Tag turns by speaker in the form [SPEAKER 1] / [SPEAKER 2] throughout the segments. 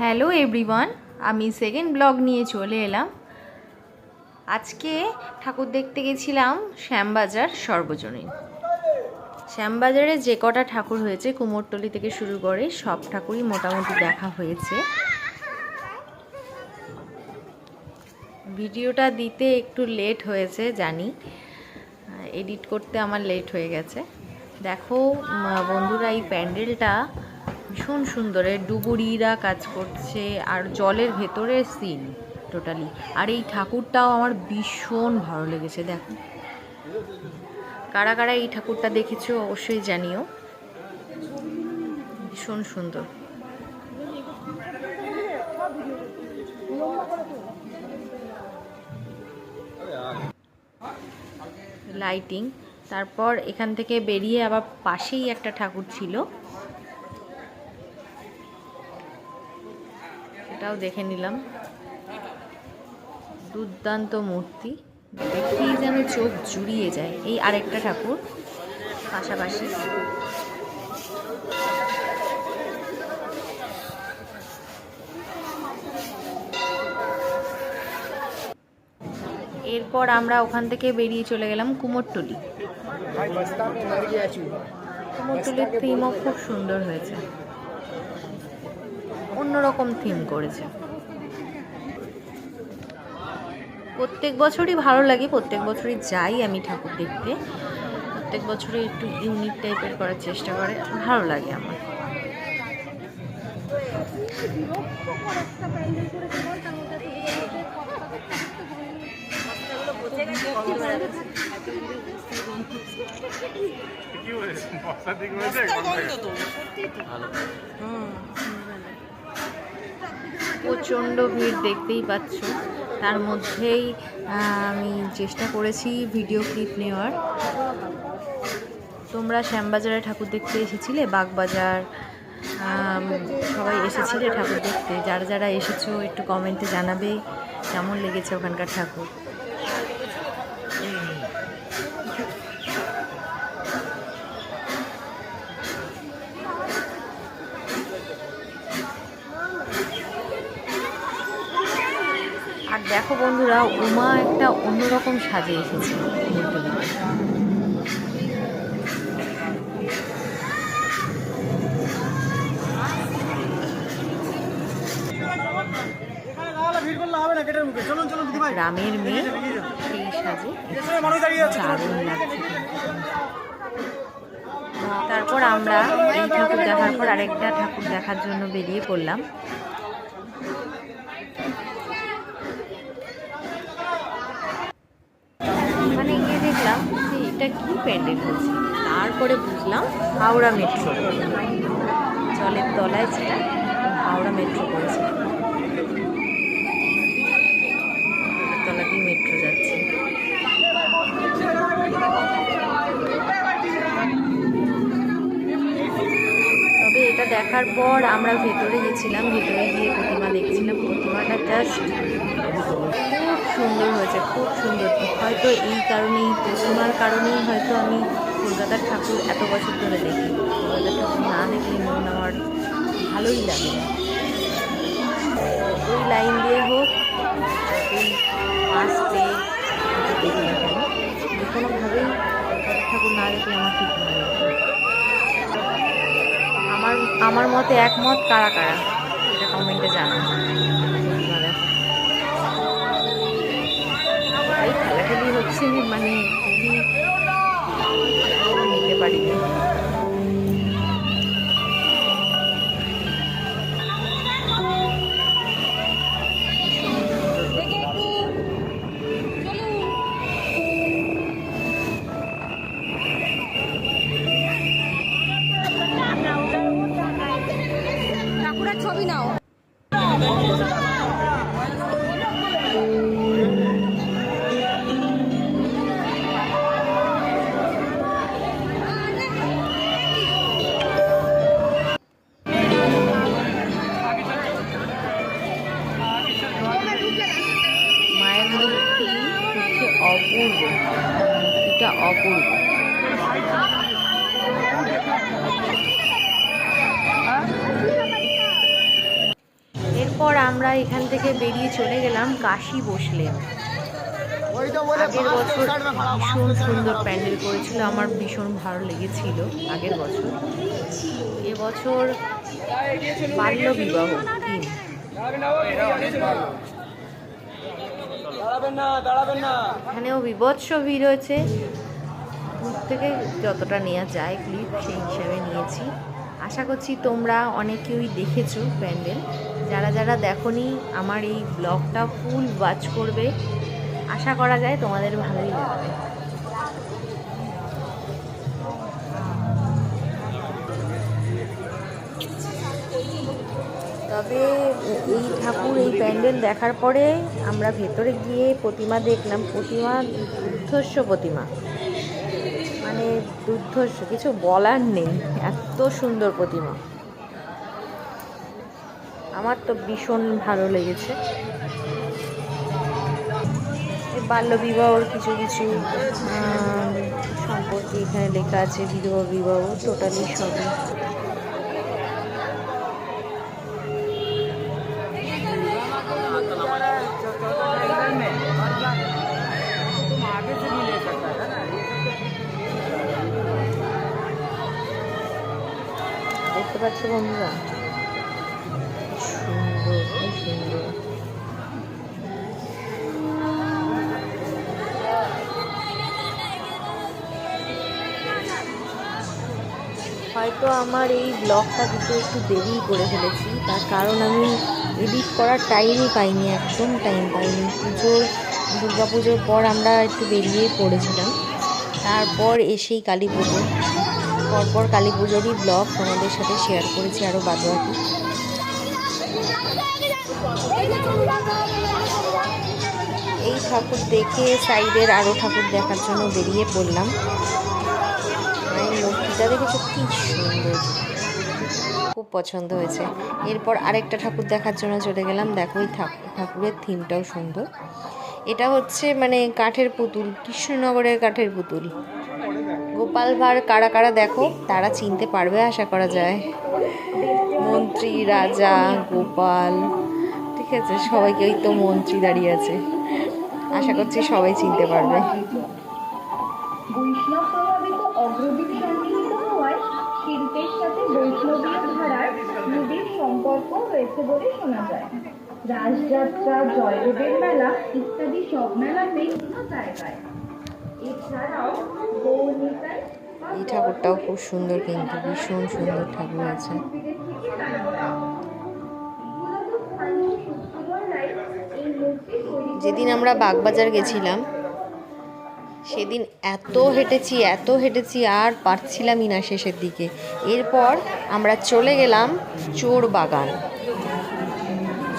[SPEAKER 1] Hello everyone, আমি second blog নিয়ে চলে এলাম। আজকে ঠাকুর দেখতে গেছিলাম শ্যামবাজার সর্বজনীন। শ্যামবাজারে যে কটা ঠাকুর হয়েছে, কুমোরটলি থেকে শুরু করে সব ঠাকুরই মোটামুটি দেখা হয়েছে। ভিডিওটা দিতে একটু লেট হয়েছে, জানি। এডিট করতে আমার লেট হয়ে গেছে। দেখো বন্ধুরা, এই প্যান্ডেলটা ভীষণ সুন্দর ডুবুরিরা কাজ করছে, আর জলের ভেতরের সিন টোটালি আর এই ঠাকুরটাও আমার ভীষণ ভালো লেগেছে, দেখো। কারা কারা এই ঠাকুরটা দেখেছ অবশ্যই জানিও। ভীষণ সুন্দর। লাইটিং তারপর এখান থেকে বেরিয়ে আবার পাশেই একটা ঠাকুর ছিল। সেটাও দেখে নিলাম। দুর্দান্ত মূর্তি। দেখেই যেন চোখ জুড়িয়ে যায়। এই আরেকটা ঠাকুর পাশাপাশি। এরপর আমরা ওখান থেকে বেরিয়ে চলে গেলাম কুমোরটুলি। কুমোরটুলির থিমও খুব সুন্দর হয়েছে। অন্যরকম থিম করেছে। প্রত্যেক বছরই ভালো লাগে প্রত্যেক বছরই যাই আমি ঠাকুর দেখতে। প্রত্যেক বছরই একটু ইউনিক টাইপের করার চেষ্টা করে ভালো লাগে আমার।
[SPEAKER 2] কি হয়েছে? হয়েছে।
[SPEAKER 1] প্রচণ্ড ভিড় দেখতেই পাচ্ছ। তার মধ্যেই আমি চেষ্টা করেছি ভিডিও ক্লিপ নেওয়ার। তোমরা শ্যামবাজারে ঠাকুর দেখতে এসেছিলে? বাগবাজার সবাই এসেছিলে ঠাকুর দেখতে? যারা যারা এসেছ, একটু কমেন্টে জানাবে কেমন লেগেছে ওখানকার ঠাকুর? আর দেখো বন্ধুরা, উমা একটা অন্যরকম সাজে এসেছে গ্রামের মেয়ে সেই সাজে তারপর আমরা এই ঠাকুর দেখার পর আরেকটা ঠাকুর দেখার জন্য বেরিয়ে পড়লাম ওখানে গিয়ে দেখলাম যে এটা কি প্যান্ডেল হচ্ছে তারপরে বুঝলাম হাওড়া মেট্রো। জলের তলায় যেটা হাওড়া মেট্রো করেছে তলা দিয়ে মেট্রো যাচ্ছে। তবে এটা দেখার পর আমরা ভেতরে গেছিলাম, ভেতরে গিয়ে প্রতিমা দেখছিলাম। প্রতিমাটা জাস্ট সুন্দর হয়েছে, খুব সুন্দর। হয়তো এই কারণেই প্রতিমার কারণেই হয়তো আমি কলকাতার ঠাকুর এত বছর ধরে দেখি। কলকাতার ঠাকুর না দেখলে মন আমার ভালোই লাগে ওই লাইন দিয়ে হোক দেখি যে কোনোভাবেই কলকাতার ঠাকুর না দেখলে আমার ঠিক ভালো লাগে আমার আমার মতে একমত কারা কারা? এটা কমেন্টে অপূর্ব এরপর আমরা এখান থেকে বেরিয়ে চলে গেলাম কাশি বসলে। আগের বছর ভীষণ সুন্দর প্যান্ডেল করেছিল, আমার ভীষণ ভালো লেগেছিল আগের বছর। এবছর বাল্য বিবাহ এখানেও বিভৎস ভিড় হয়েছে। দূর থেকে যতটা নেওয়া যায় ক্লিপ সেই হিসাবে নিয়েছি। আশা করছি তোমরা অনেকেই দেখেছ প্যান্ডেল। যারা যারা দেখনি, আমার এই ব্লগটা ফুল ওয়াচ করবে। আশা করা যায় তোমাদের ভালোই লাগবে। তবে এই ঠাকুর, এই প্যান্ডেল দেখার পরে আমরা ভেতরে গিয়ে প্রতিমা দেখলাম। প্রতিমা দুর্ধর্ষ প্রতিমা। মানে দুর্ধর্ষ কিছু বলার নেই। এত সুন্দর প্রতিমা। আমার তো ভীষণ ভালো লেগেছে। এই বাল্যবিবাহর কিছু কিছু সম্পর্কে এখানে লেখা আছে, বিধবা বিবাহ টোটালি সবই। দেখতে পাচ্ছ বন্ধুরা। হয়তো আমার এই ব্লগটা দিতে একটু দেরি করে ফেলেছি, তার কারণ আমি এডিট করার টাইমই পাইনি, একদম টাইম পাইনি। পুজোর দুর্গা পুজোর পর আমরা একটু বেরিয়ে পড়েছিলাম। তারপর এসেই কালী পুজো। পরপর কালী পুজোরই ব্লগ তোমাদের সাথে শেয়ার করেছি আরও বাদবাকি। এই ঠাকুর দেখে সাইডের আরও ঠাকুর দেখার জন্য বেরিয়ে পড়লাম। মূর্তিটা দেখেছ? কি সুন্দর। খুব পছন্দ হয়েছে। এরপর আরেকটা ঠাকুর দেখার জন্য চলে গেলাম। দেখো, এই ঠাকুর ঠাকুরের থিমটাও সুন্দর। এটা হচ্ছে মানে কাঠের পুতুল, কৃষ্ণনগরের কাঠের পুতুল। গোপাল ভাঁড় কারা কারা দেখো, তারা চিনতে পারবে আশা করা যায়। মন্ত্রী, রাজা, গোপাল, ঠিক আছে সবাইকেই তো মন্ত্রী দাঁড়িয়ে আছে। আশা করছি সবাই চিনতে পারবে।
[SPEAKER 3] জয়দেবের মেলা ইত্যাদি সব জায়গায়।
[SPEAKER 1] এই ঠাকুরটাও খুব সুন্দর কিন্তু, ভীষণ সুন্দর ঠাকুর আছে। যেদিন আমরা বাগবাজার গেছিলাম, সেদিন এত হেঁটেছি এত হেঁটেছি, আর পারছিলামই না শেষের দিকে। এরপর আমরা চলে গেলাম চোর বাগান।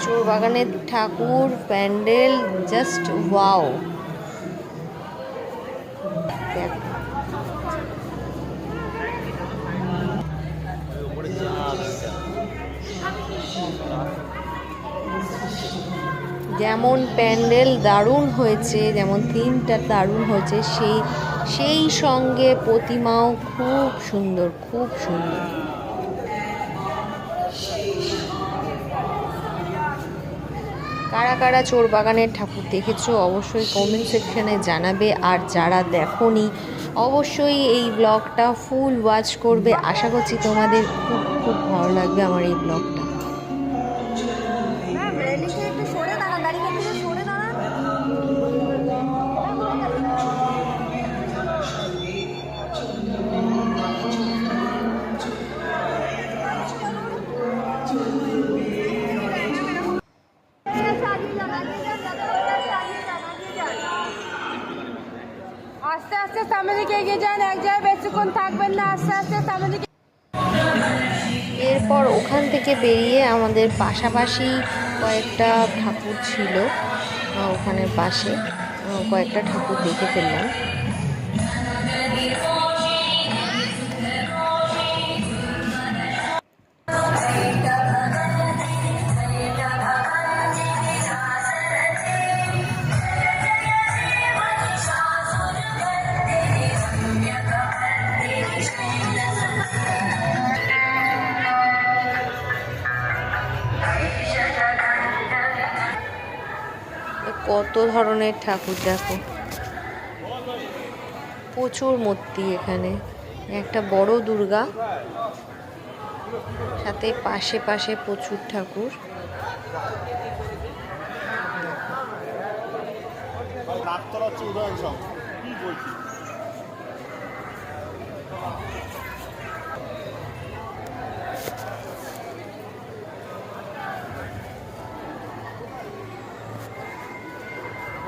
[SPEAKER 1] চোর বাগানের ঠাকুর, প্যান্ডেল জাস্ট ওয়াও যেমন প্যান্ডেল দারুণ হয়েছে, যেমন থিমটা দারুণ হয়েছে, সেই সেই সঙ্গে প্রতিমাও খুব সুন্দর খুব সুন্দর। কারা কারা চোর বাগানের ঠাকুর দেখেছ অবশ্যই কমেন্ট সেকশনে জানাবে, আর যারা দেখোনি, অবশ্যই এই ব্লগটা ফুল ওয়াচ করবে। আশা করছি তোমাদের খুব খুব ভালো লাগবে আমার এই ব্লগটা
[SPEAKER 4] বেশিক্ষণ থাকবেন না আস্তে আস্তে
[SPEAKER 1] এরপর ওখান থেকে বেরিয়ে আমাদের পাশাপাশি কয়েকটা ঠাকুর ছিল ওখানের পাশে কয়েকটা ঠাকুর দেখে ফেললাম। কত ধরনের ঠাকুর দেখো। প্রচুর মূর্তি এখানে। একটা বড় দুর্গা। সাথে পাশে পাশে প্রচুর ঠাকুর।
[SPEAKER 5] কি বলছি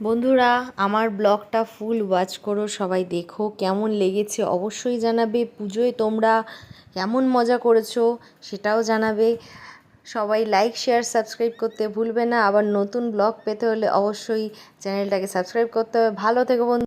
[SPEAKER 1] বন্ধুরা, আমার ব্লগটা ফুল ওয়াচ করো, সবাই দেখো কেমন লেগেছে অবশ্যই জানাবে। পুজোয় তোমরা কেমন মজা করেছ সেটাও জানাবে। সবাই লাইক শেয়ার সাবস্ক্রাইব করতে ভুলবে না। আবার নতুন ব্লগ পেতে হলে অবশ্যই চ্যানেলটাকে সাবস্ক্রাইব করতে হবে। ভালো থেকো বন্ধু